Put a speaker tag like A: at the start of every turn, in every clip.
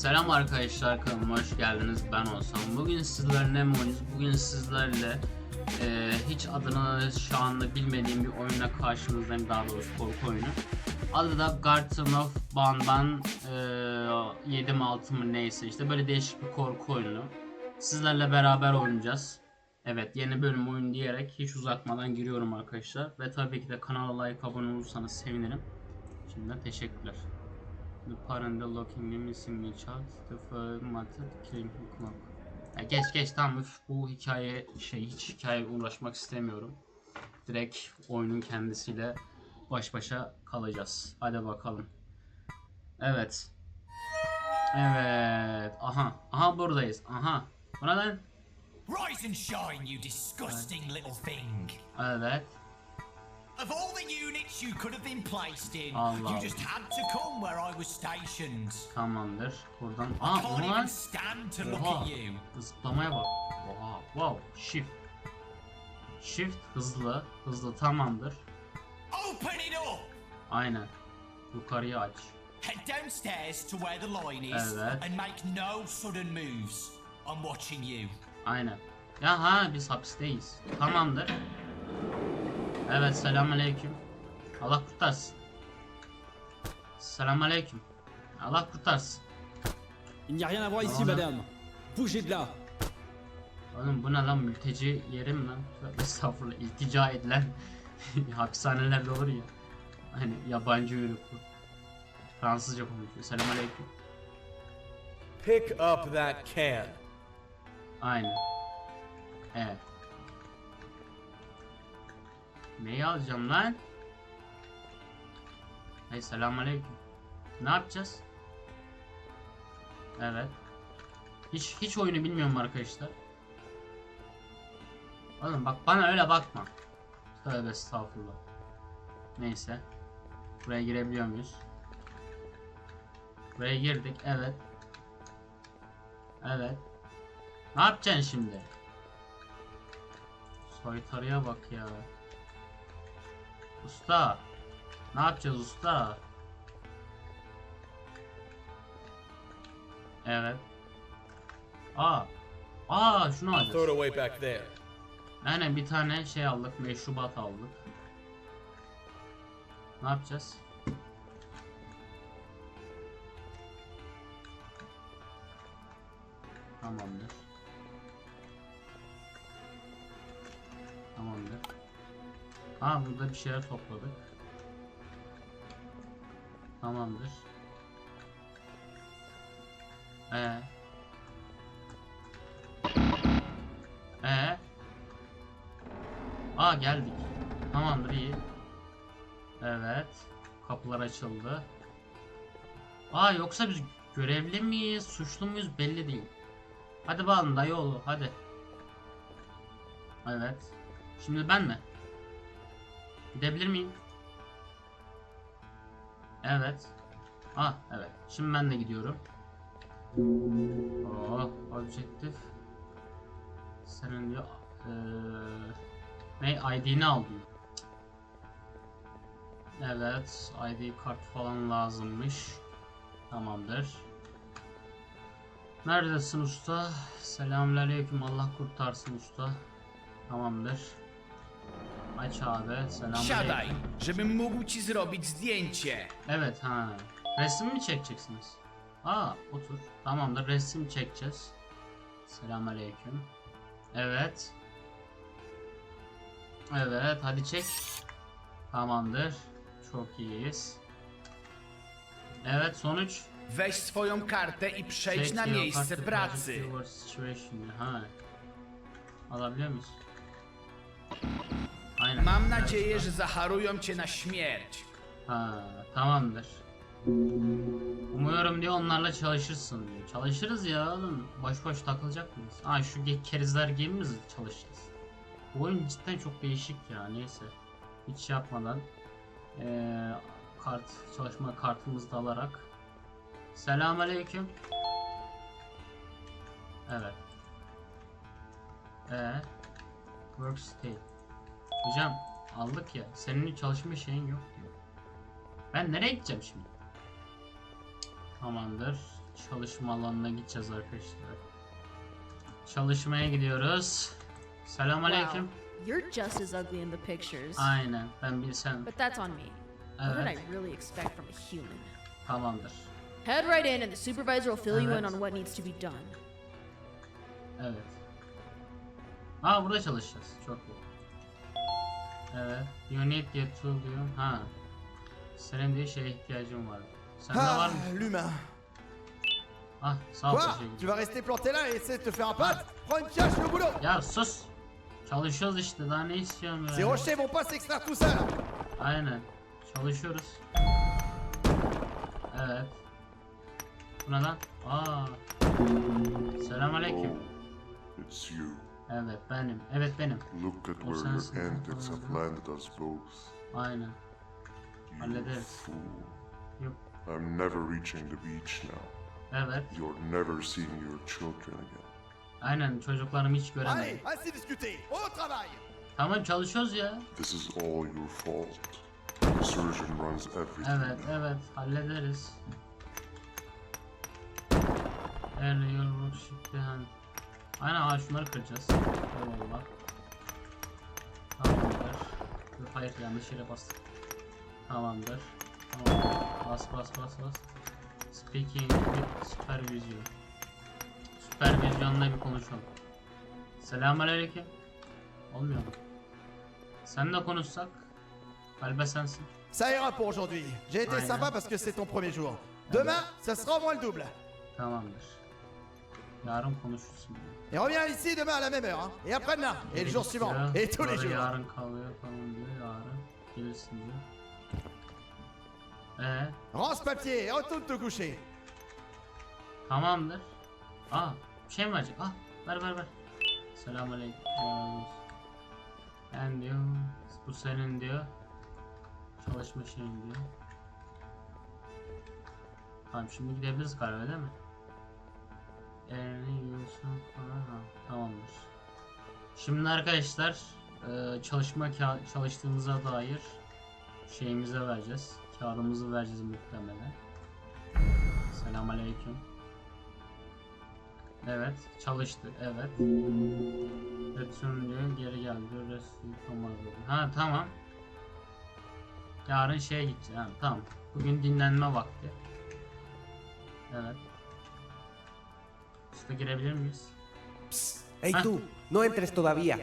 A: Selam arkadaşlar kanalıma hoş geldiniz. Ben olsam bugün sizlerle ne mi oynuyoruz? Bugün sizlerle e, hiç adını şu anda bilmediğim bir oyuna karşınızdayım. Daha doğrusu korku oyunu. Adı da Garden of Banban e, 7 mi 6 mı neyse işte. Böyle değişik bir korku oyunu. Sizlerle beraber oynayacağız. Evet yeni bölüm oyun diyerek hiç uzatmadan giriyorum arkadaşlar. Ve tabii ki de kanala like abone olursanız sevinirim. Şimdiden teşekkürler The parent locking missing me child, the firm method killing clock. Ya geç geç tamam bu hikaye şey hiç hikaye uğraşmak istemiyorum. Direkt oyunun kendisiyle baş başa kalacağız. Hadi bakalım. Evet. Evet. Aha. Aha buradayız. Aha. Bu ne lan?
B: Rise and shine, you disgusting little thing.
A: Evet.
B: Of all the units you could have been placed in,
A: Allah
B: you just had to come where I was stationed.
A: Tamamdır. Buradan.
B: I
A: Aa
B: can't
A: bu
B: even stand to look at you.
A: Zıplamaya bak. Oha. Wow. Shift. Shift hızlı. Hızlı tamamdır.
B: Open it up!
A: Aynen. Yukarıya aç.
B: Head downstairs to where the line is
A: Evet.
B: and make no sudden moves. I'm watching you.
A: Aynen. Ya ha biz hapisteyiz. Tamamdır. Evet selamünaleyküm. Allah kurtarsın. Selamünaleyküm. Allah kurtarsın.
C: Il n'y a rien à voir ici, madame. Bougez de là.
A: Oğlum bu ne lan mülteci yeri mi lan? Estağfurullah iltica edilen hapishanelerde olur ya. Hani yabancı uyruklu. Fransızca konuşuyor. Selamünaleyküm.
D: Pick up that can.
A: Aynen. Evet. Neyi alacağım lan? Hey selamünaleyküm. Ne yapacağız? Evet. Hiç hiç oyunu bilmiyorum arkadaşlar. Oğlum bak bana öyle bakma. Tövbe estağfurullah. Neyse. Buraya girebiliyor muyuz? Buraya girdik. Evet. Evet. Ne yapacaksın şimdi? Soytarıya bak ya. Usta. Ne yapacağız usta? Evet. Aa. Aa şunu alacağız. Aynen bir tane şey aldık. Meşrubat aldık. Ne yapacağız? Ha burada bir şeyler topladık. Tamamdır. Ee. Ee. Aa geldik. Tamamdır iyi. Evet. Kapılar açıldı. Aa yoksa biz görevli miyiz, suçlu muyuz belli değil. Hadi bakalım dayı oğlu hadi. Evet. Şimdi ben mi? Gidebilir miyim? Evet. Ah evet. Şimdi ben de gidiyorum. Oh, objektif. Senin diyor. Eee ne ID'ni al. Evet, ID kart falan lazımmış. Tamamdır. Neredesin usta? Selamünaleyküm. Allah kurtarsın usta. Tamamdır. Aç abi.
E: Siadaj,
A: Selamünaleyküm.
E: żebym mógł ci zrobić zdjęcie.
A: Evet ha. Resim mi çekeceksiniz? Aa otur. Tamamdır resim çekeceğiz. Selamünaleyküm. Evet. Evet hadi çek. Tamamdır. Çok iyiyiz. Evet sonuç.
E: Weź swoją kartę i przejdź
A: Check
E: na
A: your
E: miejsce pracy.
A: situation. Ha. Alabiliyor muyuz? Aynen.
E: Mam
A: Evet,
E: nadzieję, że zaharują cię na śmierć.
A: Ha, tamamdır. Umuyorum diyor onlarla çalışırsın diyor. Çalışırız ya oğlum. Boş boş takılacak mıyız? Ha şu kerizler gibi mi çalışacağız? Bu oyun cidden çok değişik ya neyse. Hiç şey yapmadan eee kart çalışma kartımızı da alarak Selamünaleyküm. Evet. Ee, work state. Hocam aldık ya. Senin çalışma şeyin yok diyor. Ben nereye gideceğim şimdi? Tamamdır. çalışma alanına gideceğiz arkadaşlar. Çalışmaya gidiyoruz. Selamünaleyküm.
F: Wow, you're just as ugly in the pictures.
A: Aynen ben bilsem.
F: But that's on me. What did
A: Evet
F: I really expect from a human?
A: tamamdır.
F: Head right in, and the supervisor will fill you in
A: Evet.
F: on what needs to be done.
A: Evet. Aa burada çalışacağız. Çok iyi. Evet. You need your tool diyor. Ha. Senin diye şeye ihtiyacın var. Sende var
D: Ah,
A: mı?
D: l'humain.
A: Ah sağ ol
D: Quoi Tu vas rester planté là et essayer de te faire un pâte Prends une cache, le boulot
A: Ya sus. Çalışıyoruz işte daha ne istiyorsun
D: Ces
A: ya?
D: rochers vont pas s'extraire tout seuls
A: Aynen. Çalışıyoruz. Evet. Bu ne lan? Aa. Selamünaleyküm.
G: It's you.
A: Evet benim. Evet benim.
G: Look at
A: Oh,
G: where
A: sensin.
G: your antics have landed us both.
A: Aynen.
G: You
A: Hallederiz.
G: fool.
A: Yok.
G: I'm never reaching the beach now.
A: Evet.
G: You're never seeing your children again.
A: Aynen çocuklarımı hiç göremedim.
D: Allez, assez discuté Au travail
A: Tamam çalışıyoruz ya.
G: This is all your fault. The surgeon runs everything
A: Evet
G: now.
A: evet hallederiz. Early your worship behind. Aynen aa şunları kıracağız. Eyvallah. Tamamdır. Hayır yanlış yere bastık. Tamamdır. Tamamdır. Bas bas bas bas. Speaking with supervision. Süpervizyonla bir konuşalım. Selamünaleyküm. Olmuyor mu? Seninle konuşsak. Galiba sensin.
D: Ça ira pour aujourd'hui. J'ai été sympa parce que c'est ton premier jour. Demain, ça sera au moins le double.
A: Tamamdır. Yarın konuşursun.
D: Et reviens ici demain à la même heure. Hein. Et après-demain. Et le jour suivant.
A: Ya,
D: Et tous les
A: sonra
D: jours.
A: Yarın kalıyor falan diyor. Yarın gelirsin diyor. Ee,
D: Range ce papier et retourne te coucher.
A: tamamdır. Aa, bir şey mi verecek? Ah, ver ver ver. Selamünaleyküm. Ben diyor, bu senin diyor. Çalışma şeyin diyor. Tamam şimdi gidebiliriz galiba değil mi? Erini yiyorsun falan. Ha, tamamdır. Şimdi arkadaşlar e, çalışma çalıştığımıza dair şeyimize vereceğiz. Kağıdımızı vereceğiz muhtemelen. Selamünaleyküm. Evet, çalıştı. Evet. Return diyor, geri geldi. Ha tamam. Yarın şeye gideceğiz. Ha, tamam. Bugün dinlenme vakti. Evet. Girebilir miyiz?
H: Hey
A: Ah.
H: tú, no entres todavía.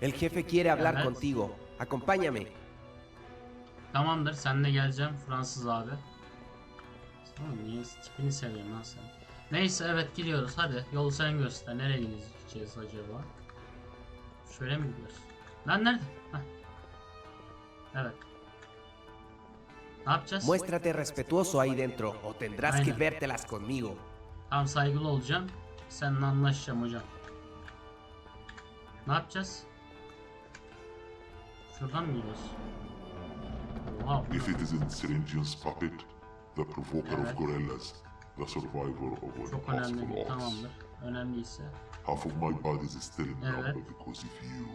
H: El jefe quiere hablar contigo. Acompáñame.
A: Tamamdır, sen de geleceğim Fransız abi. Oğlum niye tipini seviyorsun lan sen? Neyse evet gidiyoruz hadi yolu sen göster. Nereye gideceğiz acaba? Şöyle mi gidiyoruz? Lan nerede? Heh. Evet. Ne yapacağız?
H: Muéstrate respetuoso ahí dentro o tendrás que
A: Aynen.
H: vértelas conmigo.
A: Tamam saygılı olacağım. Seninle anlaşacağım hocam. Ne yapacağız? Şuradan mı gidiyoruz? Oha.
G: If it is in Syringian's puppet, the provoker
A: Evet.
G: of gorillas, the survivor of an
A: Çok önemli
G: impossible
A: değil.
G: odds.
A: Tamamdır. Önemliyse.
G: Half of my body is still in
A: Evet.
G: because of you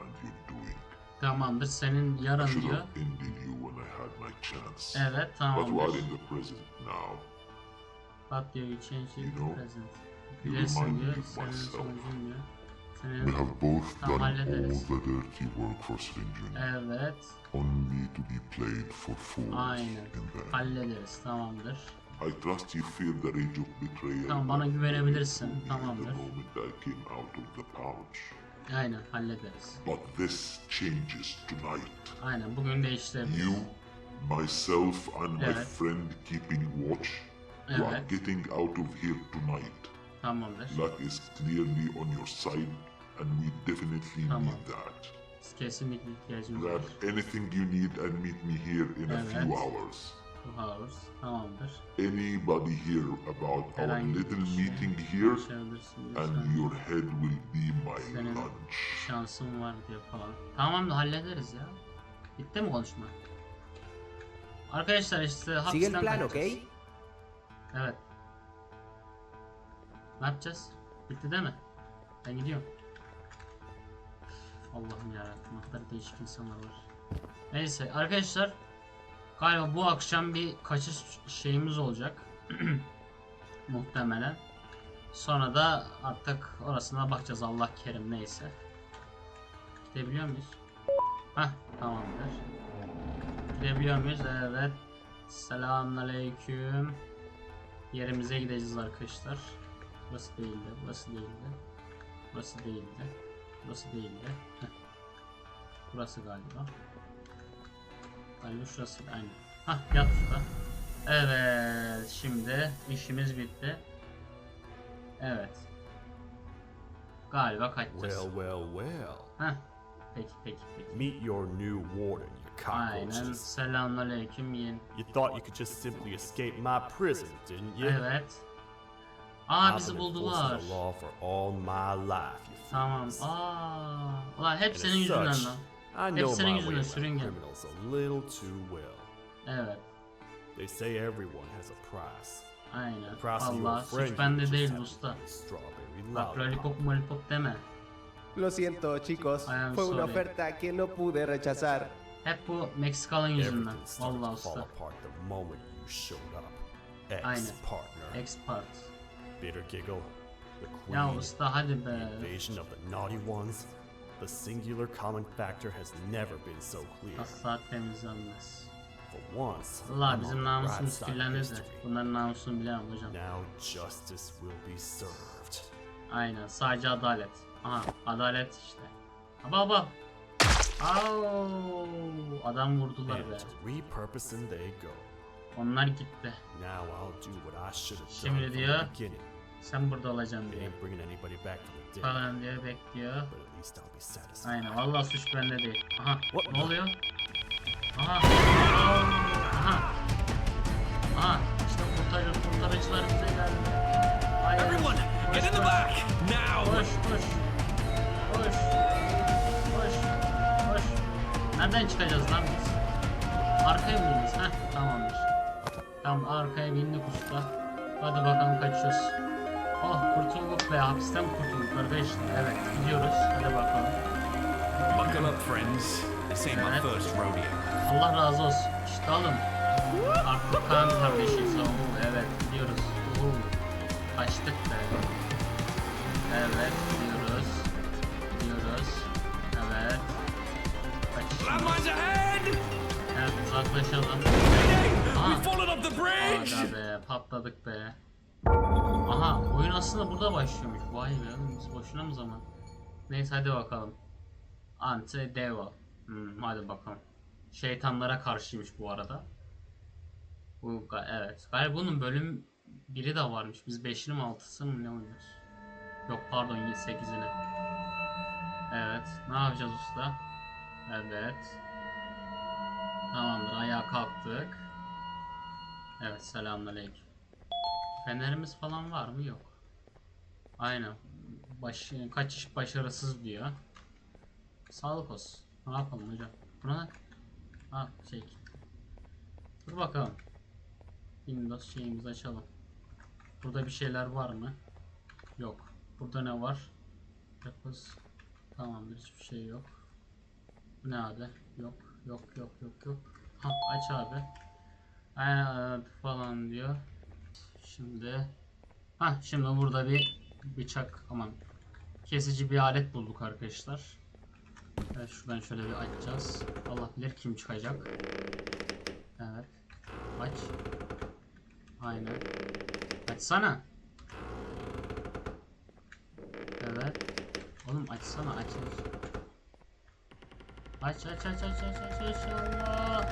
G: and your doing.
A: Tamamdır. Senin
G: I
A: yarın
G: should have ended you when I had my chance.
A: Evet
G: But
A: tamamdır.
G: while in the present now,
A: Diyor you change it
G: You know,
A: present.
G: remind
A: diyor. Senin
G: myself.
A: sonucun diyor.
G: we have both done all the dirty work for Syringian.
A: Evet.
G: Only to be played for fools
A: Aynen. Hallederiz. Tamamdır.
G: I trust you feel the rage of betrayal.
A: Tamam, bana güvenebilirsin. Tamamdır.
G: The moment I came out of the pouch.
A: Aynen hallederiz.
G: But this changes tonight.
A: Aynen bugün değiştirebiliriz.
G: You, myself, and my
A: Evet.
G: friend keeping watch. You are
A: Evet.
G: getting out of here tonight.
A: Tamamdır.
G: Luck is clearly on your side, and we definitely
A: Tamam.
G: need that.
A: Kesinlikle ihtiyacımız var.
G: Grab anything you need and meet me here in a few
A: Evet.
G: hours.
A: Two hours. Tamamdır.
G: Anybody hear about our
A: Herhangi bir
G: little
A: şey
G: meeting here,
A: Konuşabilirsin diyorsan.
G: and your head will be my
A: Senin
G: lunch.
A: şansın var diyor falan. Tamam da hallederiz ya. Bitti mi konuşma? Arkadaşlar işte
H: Sigue el
A: hapisten
H: plan,
A: kaçacağız. Evet. Ne yapacağız? Bitti değil mi? Ben gidiyorum. Allah'ım yarabbim ne kadar değişik insanlar var. Neyse arkadaşlar galiba bu akşam bir kaçış şeyimiz olacak. muhtemelen. Sonra da artık orasına bakacağız Allah kerim neyse. Gidebiliyor muyuz? Hah tamamdır. Gidebiliyor muyuz? Evet. Selamünaleyküm. Yerimize gideceğiz arkadaşlar. Burası değildi, burası değildi. Burası değildi. Burası değildi. Heh. Burası galiba. Galiba şurası aynı. Hah yat usta. Evet şimdi işimiz bitti. Evet. Galiba kaçacağız.
I: Well, well, well.
A: Heh. Peki peki peki.
I: Meet your new warden,
A: Aynen.
I: cockroaches.
A: Selamünaleyküm.
I: You thought you could just simply escape my prison, didn't you?
A: Evet. Aa
I: I've
A: bizi
I: been
A: buldular.
I: enforcing the law for all my life, you
A: Tamam.
I: fools.
A: Aa. Ulan hep
I: And
A: senin
I: as
A: yüzünden
I: such,
A: lan.
I: I
A: Hep
I: know
A: senin
I: my
A: yüzünden
I: around
A: sürüngen.
I: criminals a little too well.
A: Evet.
I: They say everyone has a price.
A: Aynen.
I: The price of your
A: Allah
I: friend
A: suç bende
I: just
A: değil
I: happens to
A: usta.
I: be strawberry
A: Bak
I: lollipop.
A: lollipop molipop deme.
H: Lo siento, chicos.
A: I am
H: Fue una
A: sorry.
H: oferta que no pude rechazar.
A: Hep bu Meksikalı'nın yüzünden. Vallahi usta.
I: the.
A: Aynen.
I: Ex-partner.
A: Expert.
I: Bitter giggle. The
A: Ya
I: queen.
A: usta hadi
I: The
A: be.
I: invasion of the naughty ones. The singular common factor has never been so clear.
A: Asla temizlenmez.
I: For once,
A: Allah
I: I'm
A: bizim
I: the
A: namusumuz kirlendi de. Bunların namusunu bilemem hocam.
I: Now justice will be served.
A: Aynen sadece adalet. Aha adalet işte. Baba baba. Au, adam vurdular be.
I: And to repurposing they go.
A: Onlar gitti.
I: Now I'll do what I should have done
A: Şimdi
I: from
A: diyor.
I: the beginning.
A: Sen burada olacaksın
I: It
A: diyor.
I: ain't bringing anybody back from the dead,
A: Falan diyor bekliyor.
I: but at least I'll be satisfied.
A: Aynen vallahi suç bende değil. Aha
I: What
A: ne oluyor? Aha. Aha. Aha. İşte kurtarıcı, kurtarıcılar bize geldi. Hayır.
C: Everyone, get in the back! Now!
A: Koş koş. Koş. Nereden çıkacağız lan biz? Arkaya mı bineceğiz? Heh tamamdır. Tamam arkaya bindik usta. Hadi bakalım kaçıyoruz. Oh kurtulduk be hapisten kurtulduk arkadaşlar. Evet gidiyoruz. Hadi bakalım.
C: Buckle up, friends. This ain't my first rodeo.
A: Allah razı olsun. İşte alın. Artık kan kardeşiz. Oo, evet gidiyoruz. Oo. Kaçtık be. Evet. Gidiyoruz. Uzaklaşalım. Aga be patladık be. Aha oyun aslında burada başlıyormuş. Vay be biz boşuna mı zaman? Neyse hadi bakalım. Ante Devil. Hmm, hadi bakalım. Şeytanlara karşıymış bu arada. Bu evet. Galiba bunun bölüm biri de varmış. Biz 5'ini mi 6'sı mı ne oynuyoruz? Yok pardon 8'ini. Evet. Ne yapacağız usta? Evet. Tamamdır ayağa kalktık. Evet selamünaleyküm. Fenerimiz falan var mı? Yok. Aynen. Baş, kaçış başarısız diyor. Sağlık olsun. Ne yapalım hocam? Buna ha şey. Dur bakalım. Windows şeyimizi açalım. Burada bir şeyler var mı? Yok. Burada ne var? Yapız. Tamamdır hiçbir şey yok. Bu ne abi? Yok. Yok yok yok yok. Ha aç abi. Evet falan diyor. Şimdi ha şimdi burada bir bıçak aman kesici bir alet bulduk arkadaşlar. Evet şuradan şöyle bir açacağız. Allah bilir kim çıkacak. Evet. Aç. Aynen. Açsana. Evet. Oğlum açsana aç aç. Aç aç aç aç aç aç aç Allah.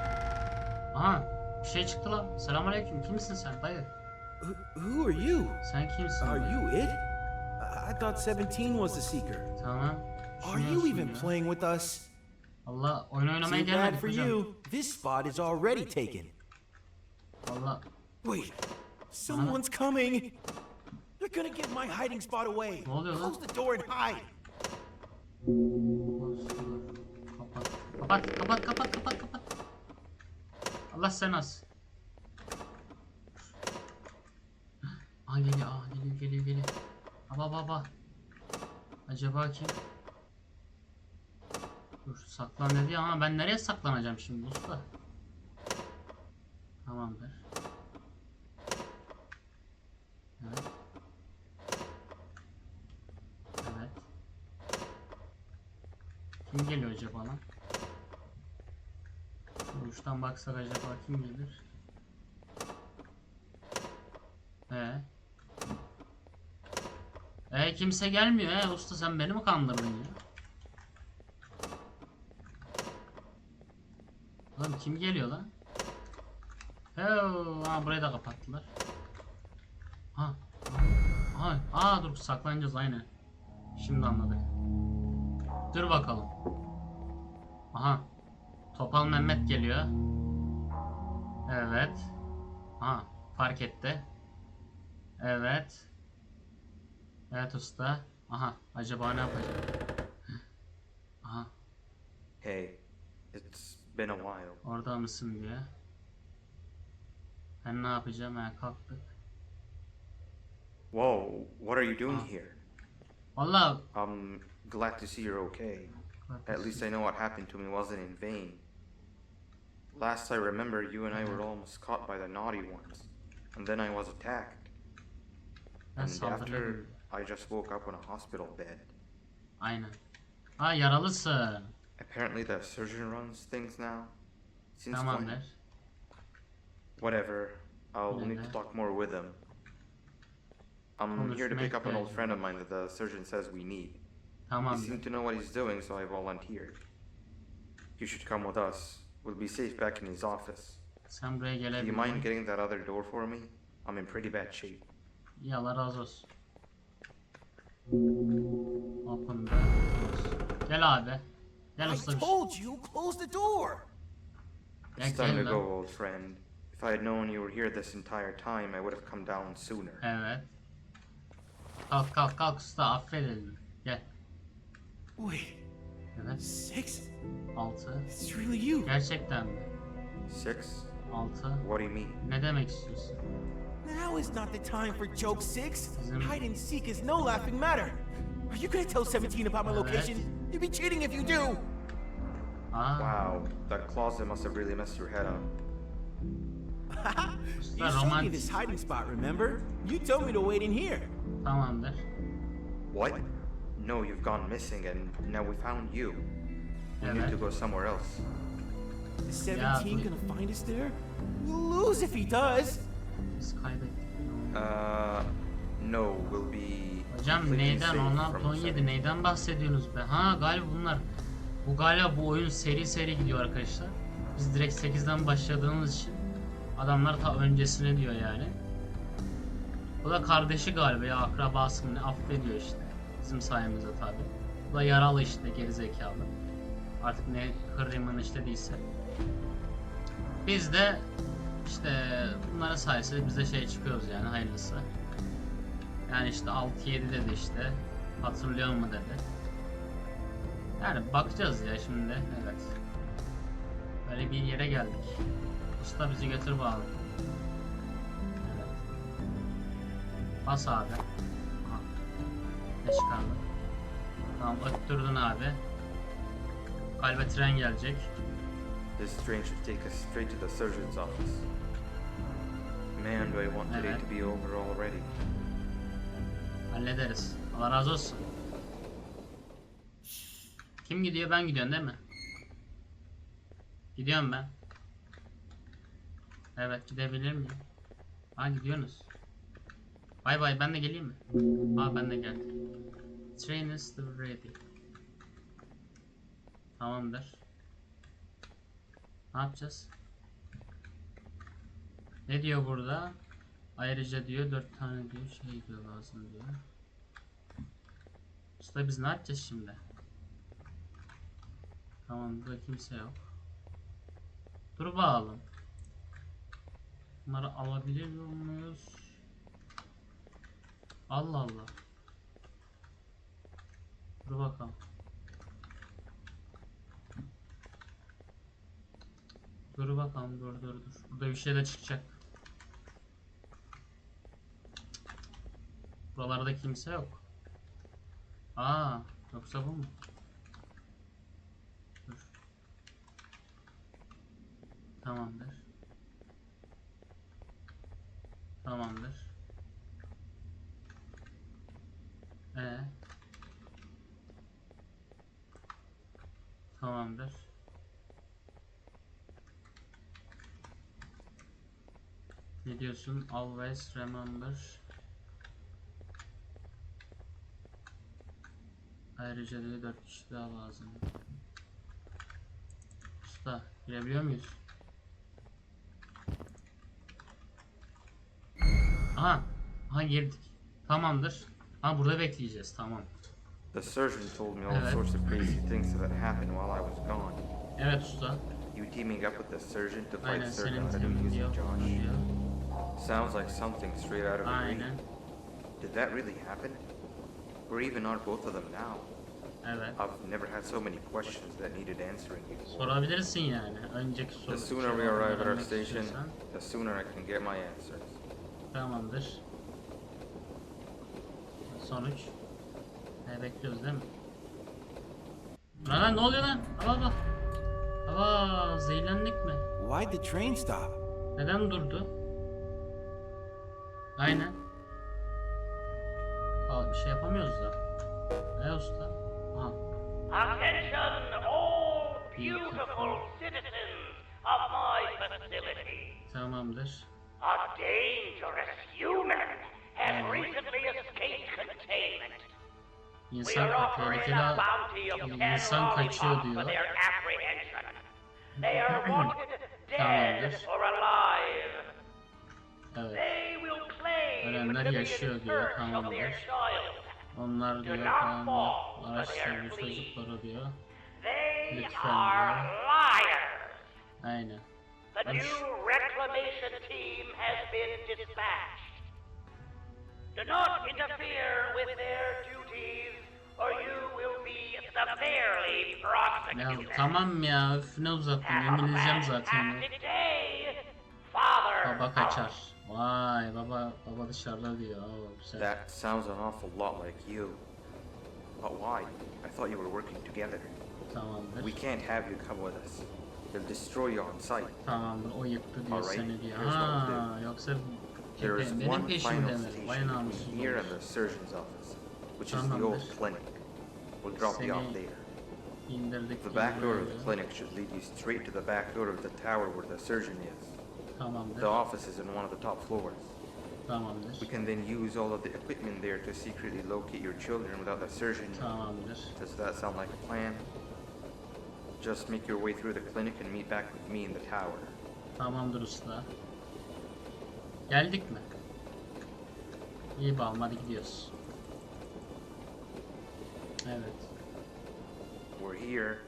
A: Aha bir şey çıktı lan. Selamünaleyküm. Kimsin sen dayı?
H: Who are you?
A: Sen kimsin?
H: Are
A: dayı?
H: you it? I thought 17 was the seeker.
A: Tamam.
H: Are you even playing with us?
A: Allah oyun oynamaya gelmedik
H: for
A: hocam.
H: you. This spot is already taken.
A: Allah.
H: Wait, someone's coming. They're gonna give my hiding spot away. Close the door and hide.
A: Kapat kapat kapat kapat kapat. Allah sen az. Aa geliyor aa geliyor geliyor geliyor. Aba baba. Acaba kim? Dur saklan dedi ama ben nereye saklanacağım şimdi usta? Tamamdır. Evet. Evet. Kim geliyor acaba lan? Uçtan baksak acaba kim gelir? Ee? Ee kimse gelmiyor he usta sen beni mi kandırdın ya? Oğlum kim geliyor lan? Heo, ha burayı da kapattılar. Ha. Ha, aa dur saklanacağız aynen. Şimdi anladık. Dur bakalım. Aha. Topal Mehmet geliyor. Evet. Ha, fark etti. Evet. Evet usta. Aha, acaba ne yapacak? Aha,
J: Hey, it's been a while.
A: orada mısın diyor. Ben ne yapacağım? Ha, kalktık.
J: Whoa, what are you doing here?
A: Valla
J: I'm glad to see you're okay. At least I know what happened to me wasn't in vain. Last I remember, you and I were almost caught by the naughty ones, and then I was attacked.
A: ben
J: And after. I just woke up on a hospital bed.
A: Aynen. Ha yaralısın.
J: Apparently, the surgeon runs things now. Since when? Whatever. I'll need to talk more with him. I'm here to pick up an old friend of mine that the surgeon says we need. He
A: Tamamdır.
J: seemed to know what he's doing, so I volunteered. You should come with us. We'll be safe back in his office. Do you mind getting that other door for me? I'm in pretty bad shape.
A: Yeah, Allah razı olsun. Open the doors. Gel abi. Gel
H: I
A: usta bir
H: told you, close the door.
A: Ya
J: It's time to go, old friend. If I had known you were here this entire time, I would have come down sooner.
A: Evet. Kalk kalk kalk usta affedildi. Gel.
H: Wait,
A: Evet.
H: six?
A: Altı.
H: It's really you.
A: Gerçekten mi?
J: Six?
A: Altı.
J: What do you mean?
A: Ne demek istiyorsun?
H: Now is not the time for joke six.
A: Bizim-
H: Hide and seek is no laughing matter. Are you gonna tell 17 about my
A: Evet.
H: location? You'd be cheating if you do.
A: Aa,
J: Wow, that closet must have really messed your head up.
H: you
A: usta
H: showed me
A: romantik.
H: this hiding spot, remember? You told me to wait in here.
A: Tamamdır.
J: What? No, you've gone missing, and now we found you. We need
A: Evet.
J: to go somewhere else.
H: Is 17
A: bu-
H: gonna find us there? We'll lose if he does.
J: Uh, no, we'll be.
A: Hocam neyden
J: safe
A: 16
J: from
A: 17
J: seven.
A: neyden bahsediyorsunuz be? Ha galiba bunlar. Bu galiba bu oyun seri seri gidiyor arkadaşlar. Biz direkt 8'den başladığımız için adamlar ta öncesine diyor yani. Bu da kardeşi galiba ya akrabası mı ne affediyor işte. Bizim sayemizde tabi. Bu da yaralı işte geri zekalı. Artık ne hırrımın işte değilse. Biz de işte bunların sayesinde biz de şey çıkıyoruz yani hayırlısı. Yani işte 6-7 dedi işte. Hatırlıyor mu dedi. Yani bakacağız ya şimdi. Evet. Böyle bir yere geldik. Usta bizi götür bağlı. Evet. Bas abi. Ne çıkardı? Tamam öttürdün abi. Kalbe tren gelecek.
J: This train should take us straight to the surgeon's office. Man, do I want today to be over already.
A: Hallederiz. Allah razı olsun. Kim gidiyor? Ben gidiyorum değil mi? Gidiyorum ben. Evet gidebilir miyim? Ha gidiyorsunuz. Bay bay ben de geleyim mi? Ha ben de geldim. Train is ready. Tamamdır. Ne yapacağız? Ne diyor burada? Ayrıca diyor dört tane diyor şey diyor lazım diyor. Usta biz ne yapacağız şimdi? Tamam burada kimse yok. Dur bakalım. Bunları alabilir muyuz? Allah Allah. Dur bakalım. Dur bakalım dur dur dur. Burada bir şey de çıkacak. Buralarda kimse yok. Aa, yoksa bu mu? Dur. Tamamdır. Tamamdır. Ee. Tamamdır. Ne diyorsun? Always remember. Ayrıca da 4 kişi daha lazım. Usta girebiliyor muyuz? Aha. Aha girdik. Tamamdır. Ha burada bekleyeceğiz. Tamam.
J: The surgeon told me all
A: Evet.
J: sorts of crazy things that happened while I was gone.
A: Evet usta.
J: You teaming up with the surgeon to fight
A: Aynen onun
J: Josh. Sounds like something straight out of a dream.
A: Aynen.
J: Did that really happen? Or even are both of them now?
A: Evet.
J: I've never had so many questions that needed answering before.
A: Sorabilirsin yani. Önceki soru.
J: The sooner we
A: cevabını
J: arrive at our
A: öğrenmek
J: station,
A: istiyorsan.
J: the sooner I can get my answers.
A: Tamamdır. Sonuç. Ne bekliyoruz değil mi? Lan lan ne oluyor lan? Aba bak. Aba zehirlendik mi?
H: Why'd the train stop?
A: Neden durdu? Aynen. Aa, bir şey yapamıyoruz da. Ne usta? Aha.
K: Attention, all beautiful citizens of my facility.
A: Tamamdır.
K: A dangerous human has recently escaped containment.
A: İnsan tehlikeli insan kaçıyor diyor.
K: their apprehension. They are wanted dead
A: Tamamdır.
K: Be
A: yaşıyor diyor,
K: child.
A: Onlar diyor
K: for
A: araştırıyor çocukları diyor.
K: They
A: Lütfen
K: are
A: diyor. Aynen.
K: The new reclamation team has been dispatched. Do not interfere with their duties, or you will be severely
A: Ya
K: prosecuted.
A: tamam ya üf ne uzattın
K: Have a
A: yeminleyeceğim zaten ya. Baba kaçar. Vay baba baba dışarıda diyor. Oo, güzel.
J: That sounds an awful lot like you. But why? I thought you were working together.
A: Tamamdır.
J: We can't have you come with us. They'll destroy you on sight.
A: Tamamdır o yıktı diyor
J: Alright,
A: seni diyor.
J: here's what we'll
A: Ha yoksa
J: There is
A: pepe- benim
J: one
A: peşimde
J: final
A: mi? Vay
J: station
A: namussuz
J: between here and the surgeon's office, which is the
A: Tamamdır.
J: old clinic. We'll drop you off
A: Seni
J: there.
A: İndirdik.
J: The back door of the clinic should lead you straight to the back door of the tower where the surgeon is.
A: Tamamdır.
J: The office is in one of the top floors.
A: Tamamdır.
J: We can then use all of the equipment there to secretly locate your children without the surgeon.
A: Tamamdır.
J: Does that sound like a plan? Just make your way through the clinic and meet back with me in the tower.
A: Tamamdır usta. Geldik mi? İyi bakalım hadi gidiyoruz. Evet.
J: We're here.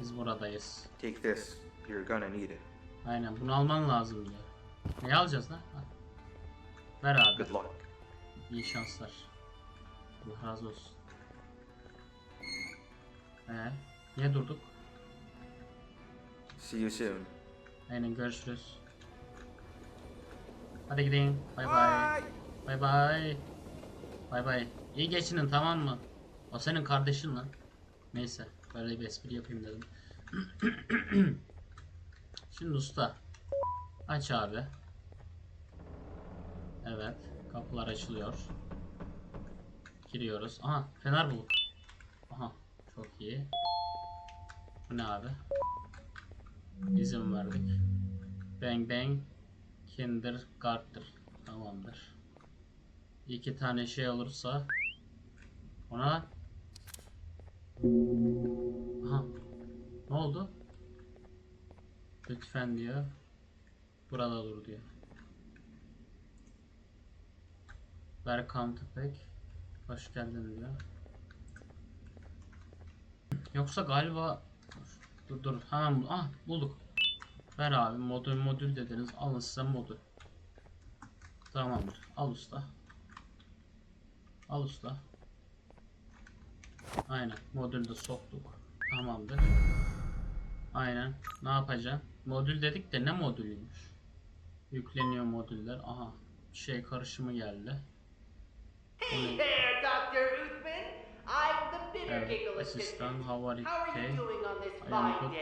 A: Biz buradayız.
J: Take this. You're gonna need it.
A: Aynen bunu alman lazım diyor. Ne alacağız lan? Ha. Ver abi.
J: Good luck.
A: İyi şanslar. Allah razı olsun. Ee, niye durduk?
J: See you soon.
A: Aynen görüşürüz. Hadi gidin. Bay bay. Bay bay. Bay bay. İyi geçinin tamam mı? O senin kardeşin lan. Neyse böyle bir espri yapayım dedim. Şimdi usta. Aç abi. Evet. Kapılar açılıyor. Giriyoruz. Aha fener bulduk. Aha çok iyi. Bu ne abi? İzin verdik. Bang bang. Kindergarten. Tamamdır. İki tane şey olursa ona Aha. Ne oldu? Lütfen diyor. Burada dur diyor. Welcome to pack. Hoş geldin diyor. Yoksa galiba dur dur hemen bul- ah bulduk. Ver abi modül modül dediniz alın size modül. Tamamdır al usta. Al usta. Aynen modülde soktuk. Tamamdır. Aynen ne yapacağım? Modül dedik de ne modülüymüş? Yükleniyor modüller. Aha bir şey karışımı geldi.
K: Hey there, Dr. Uthman. I'm the bitter
A: Evet,
K: giggle assistant.
A: how are you today? I am good.